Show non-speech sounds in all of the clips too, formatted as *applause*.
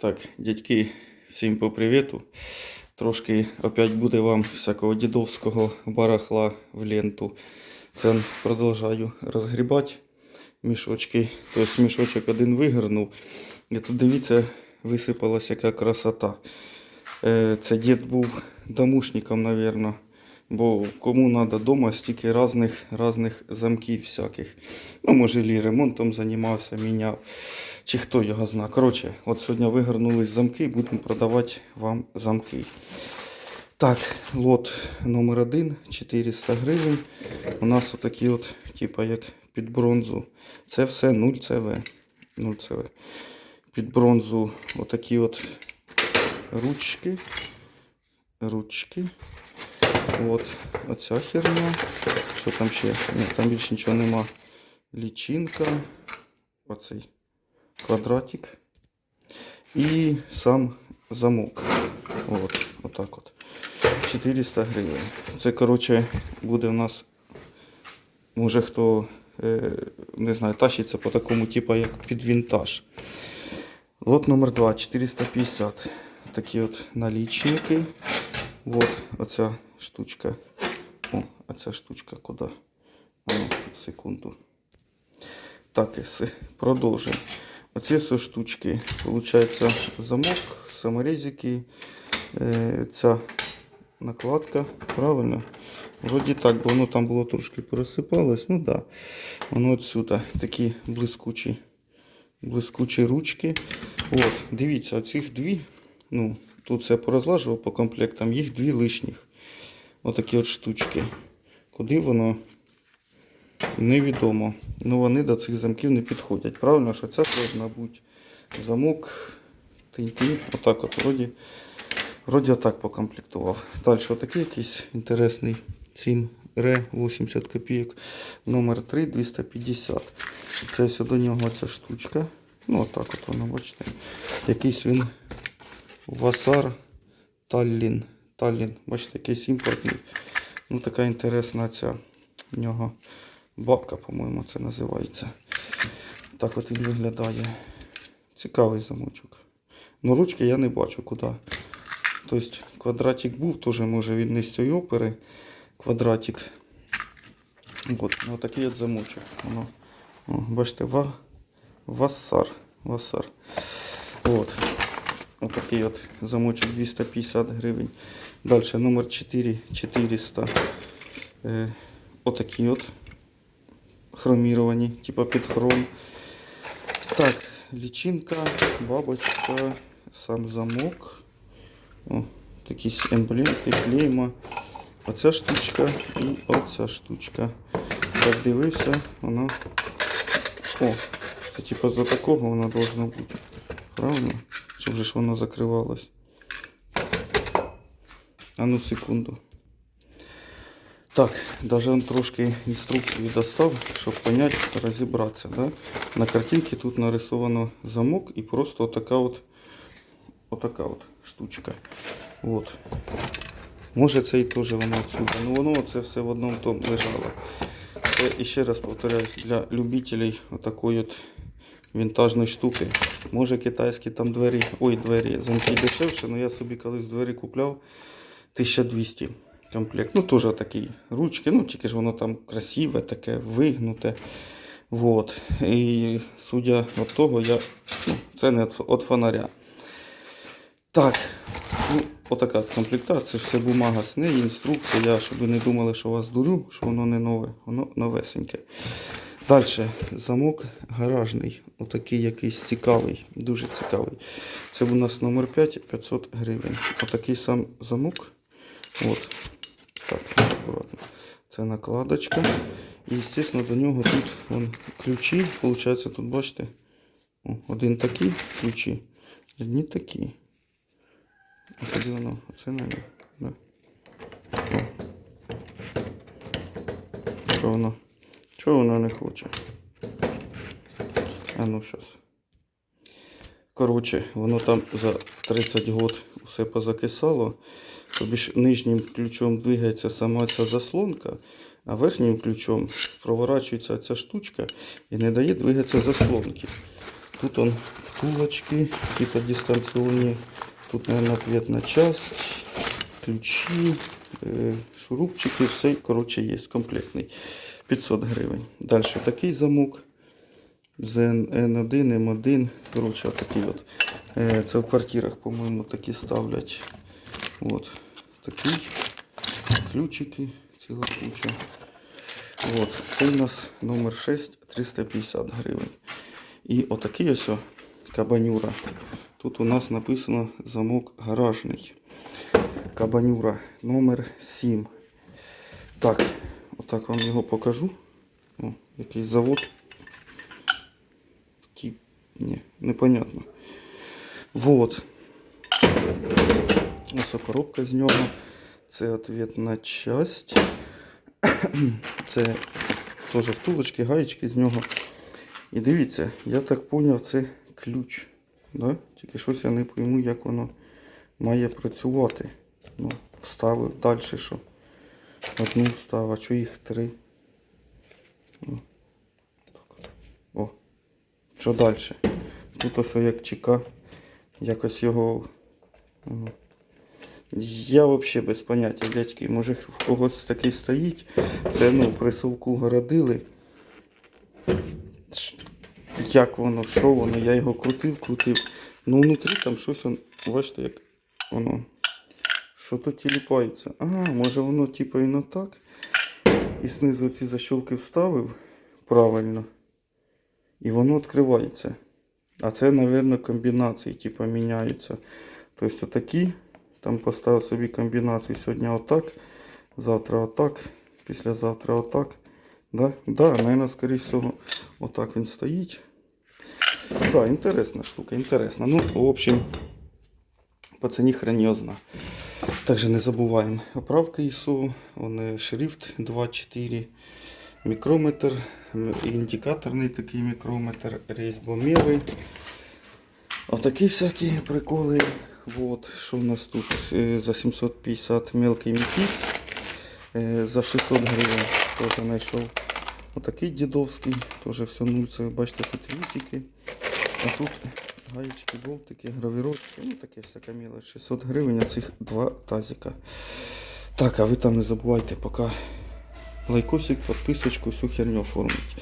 Так, дядьки, всім по привіту. Трошки опять буде вам всякого дідовського барахла в ленту. Це продовжаю розгрібати мішочки. Тобто мішочок один вигорнув. І тут дивіться, висипалася яка красота. Е, Це дід був домушником, мабуть. Бо кому треба вдома стільки різних, різних замків всяких. Ну, може, і ремонтом займався, міняв. Чи хто його зна. Коротше, от сьогодні вигорнулись замки, будемо продавати вам замки. Так, лот номер 1 400 гривень. У нас отакі от, типа як під бронзу. Це все 0 ЦВ. 0 ЦВ. Під бронзу отакі от ручки. Ручки. От, оця херня. Що там ще? Ні, там більше нічого нема. Лічинка. Оцей квадратик. І сам замок. От, отак от. 400 гривень. Це, коротше, буде у нас, може хто, е, не знаю, тащиться по такому, типу, як під вінтаж. Лот номер 2, 450. Такі от налічники. Вот оця штучка. О, а ця штучка куди? А ну, секунду. Так, продовжуємо. Оці все штучки. Получається замок, саморезики, е, ця накладка. Правильно? Вроді так, бо воно там було трошки порозсипалось. Ну. Да. Воно отсюди. Такі блискучі, блискучі ручки. От, дивіться, оцих дві. Ну, тут все порозлажував по комплектам, їх дві лишніх. Отакі от штучки. Куди воно? Невідомо. Ну вони до цих замків не підходять. Правильно, що це повинна бути замок. Тинь-тинь. Отак от вроді. Вроді отак покомплектував. Далі отакий якийсь інтересний 7 ре 80 копійок. Номер 3 250. Це до нього ця штучка. Ну отак от воно, бачите. Якийсь він Васар Таллін. Таллін. Бачите, якийсь імпортний. Ну така інтересна ця в нього бабка, по-моєму, це називається. Так от він виглядає. Цікавий замочок. Ну ручки я не бачу куди. Тобто квадратик був, теж може він не з цієї опери. Квадратик. От, ну, такий от замочок. Воно, о, бачите, ва, вассар. Вассар. От. Отакий от замочок 250 гривень. Далі номер 4 400. Е, отакі от хроміровані, типа під хром. Так, лічинка, бабочка, сам замок. О, такі емблемки, клейма. Оця штучка і оця штучка. Так дивився, вона. О, це типа за такого воно должно бути. Правильно? Щоб же ж воно закривалось. А ну секунду. Так, даже трошки інструкцію достав, щоб понять, розібратися. Да? На картинці тут нарисовано замок і просто отака от, отака от штучка. От. Може це і теж воно отсюда. Ну воно це все в одному тому лежало. Це, і ще раз повторяюсь, для любителей отакої от вінтажної штуки. Може китайські там двері, ой, двері замки дешевше, але я собі колись двері купляв 1200 комплект. Ну, теж такі ручки, ну тільки ж воно там красиве, таке вигнуте. Вот. І судя від того, я, ну, це не від фонаря. Так, ну, отака комплектація, все бумага з неї, інструкція, щоб ви не думали, що вас дурю, що воно не нове, воно новесеньке. Далі замок гаражний, отакий якийсь цікавий, дуже цікавий. Це у нас номер 5, 500 гривень. Отакий сам замок. От. Так, акуратно. Це накладочка. І, звісно, до нього тут вон, ключі. Получається, тут бачите, один такий ключі, одні такі. Тоді воно, оце не. Да. Що воно? Чого воно не хоче? А ну щас. Коротше, воно там за 30 год усе позакисало. Тобі ж нижнім ключом двигається сама ця заслонка, а верхнім ключом проворачується ця штучка і не дає двигатися заслонки. Тут он втулочки, дистанционные. Тут, наверное, ответ на час. Ключи, е, шурупчики, все, коротше, є комплектний. 500 гривень. Далі такий замок. N1, М1. Коротше, отакий от. Е, Це в квартирах, по-моєму, такі ставлять. От. Такий. Ключики, ціла куча. От. У нас номер 6, 350 гривень. І отакий ось о, кабанюра. Тут у нас написано замок гаражний. Кабанюра номер 7. Так, отак вам його покажу. О, якийсь завод. Тип, ні, непонятно. Вот. Ось коробка з нього. Це ответна часть. *clears throat* Це теж втулочки, гаєчки з нього. І дивіться, я так зрозумів, це ключ. Да? Тільки щось я не пойму, як воно має працювати. Ну, вставив далі що. Одну встав, а що їх три? О. О. Що далі? Тут ось як чека. Якось його. Ага. Я взагалі без поняття, дядьки. Може в когось такий стоїть. Це ну, присувку городили. Як воно, що воно, я його крутив, крутив. Ну внутрі там щось, он, бачите, як воно. Що тут тіліпається? А, може воно типу і не так. І знизу ці защолки вставив правильно. І воно відкривається. А це, мабуть, комбінації, типу, міняються. Тобто отакі. Там поставив собі комбінації сьогодні отак, завтра отак, післязавтра отак. Да, да, наверное, скоріше всього, отак він стоїть. Да, інтересна штука, інтересна. Ну, в общем, по ціні храньозна. Також не забуваємо оправки ISO, вони шрифт 2.4, мікрометр, індикаторний такий мікрометр, різьбоміри. Отакі всякі приколи. Вот, що у нас тут Е, за 750 мелкий метис, Е, за 600 гривень теж знайшов. Отакий дідовський, теж все нуль, це ви бачите тут вітики. А тут гаєчки, болтики, гравіровки, ну таке всяка мілоч. 600 гривень, оцих два тазика. Так, а ви там не забувайте, поки лайкосик, підписочку, всю херню оформить.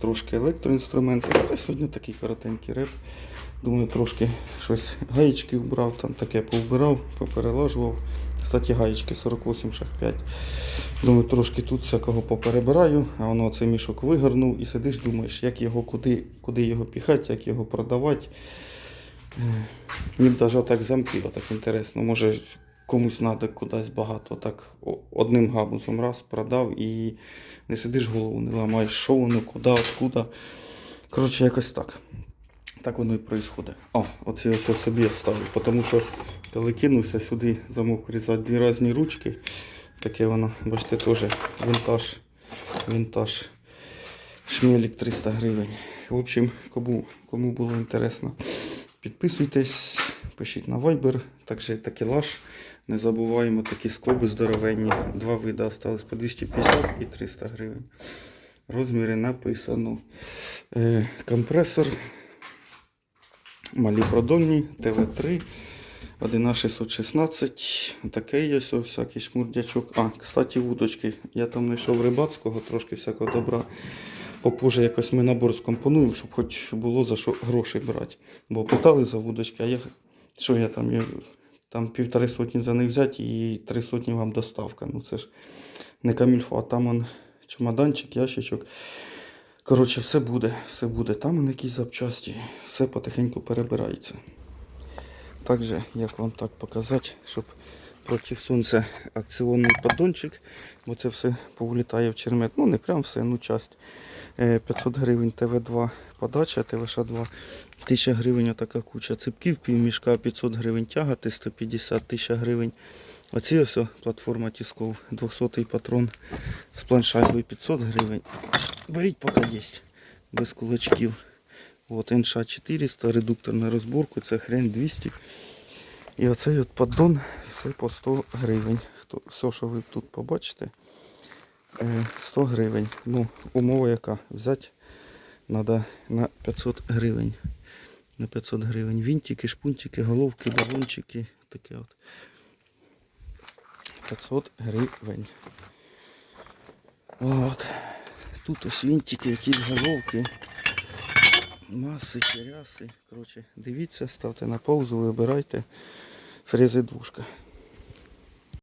Трошки електроінструментів. Та сьогодні такий коротенький реп. Думаю, трошки щось гаєчки вбрав, там таке повбирав, поперелажував. Кстати, гаєчки 48 шах 5. Думаю, трошки тут всякого поперебираю, а воно цей мішок вигорнув і сидиш, думаєш, як його куди, куди його піхати, як його продавати. Мені навіть так замки, так інтересно. Може комусь треба кудись багато. Так одним габузом раз продав і не сидиш голову, не ламаєш, що воно, куди, откуда. Коротше, якось так. Так воно і відбувається. О, оці ось я собі оставив, тому що коли кинувся сюди замок врізати дві різні ручки, таке воно, бачите, теж вінтаж, вінтаж. Шмелік 300 гривень. В общем, кому, кому було інтересно, підписуйтесь, пишіть на Viber, також такелаж. Не забуваємо такі скоби здоровенні. Два види осталось по 250 і 300 гривень. Розміри написано. Е, компресор малі продольні, ТВ3, 1А616, такий ось всякий шмурдячок. А, кстати, вудочки. Я там знайшов рибацького, трошки всякого добра. Попозже якось ми набор скомпонуємо, щоб хоч було за що гроші брати. Бо питали за вудочки, а я що я там, я, там півтори сотні за них взяти і три сотні вам доставка. Ну це ж не камільфо, а там он чемоданчик, ящичок. Коротше, все буде, все буде. Там он якісь запчасті, все потихеньку перебирається. Також, як вам так показати, щоб проти сонця акціонний поддончик, бо це все повлітає в чермет. Ну не прям все, ну часть. Е, 500 гривень ТВ2 подача, ТВШ2 1000 гривень така куча ципків, півмішка 500 гривень тягати, 150 тисяч гривень. Оці ось платформа Тісков, 200 патрон з планшайбою 500 гривень. Беріть поки є, без кулачків. От НШ 400, редуктор на розборку, це хрен 200. І оцей от поддон все по 100 гривень. Все, що ви тут побачите, е, 100 гривень. Ну, умова яка? Взяти треба на 500 гривень. на 500 гривень. Вінтики, шпунтики, головки, балончики. Таке от. 500 гривень. От. Тут ось вінтики, якісь головки. Маси, черяси. Коротше, дивіться, ставте на паузу, вибирайте. Фрези двушка.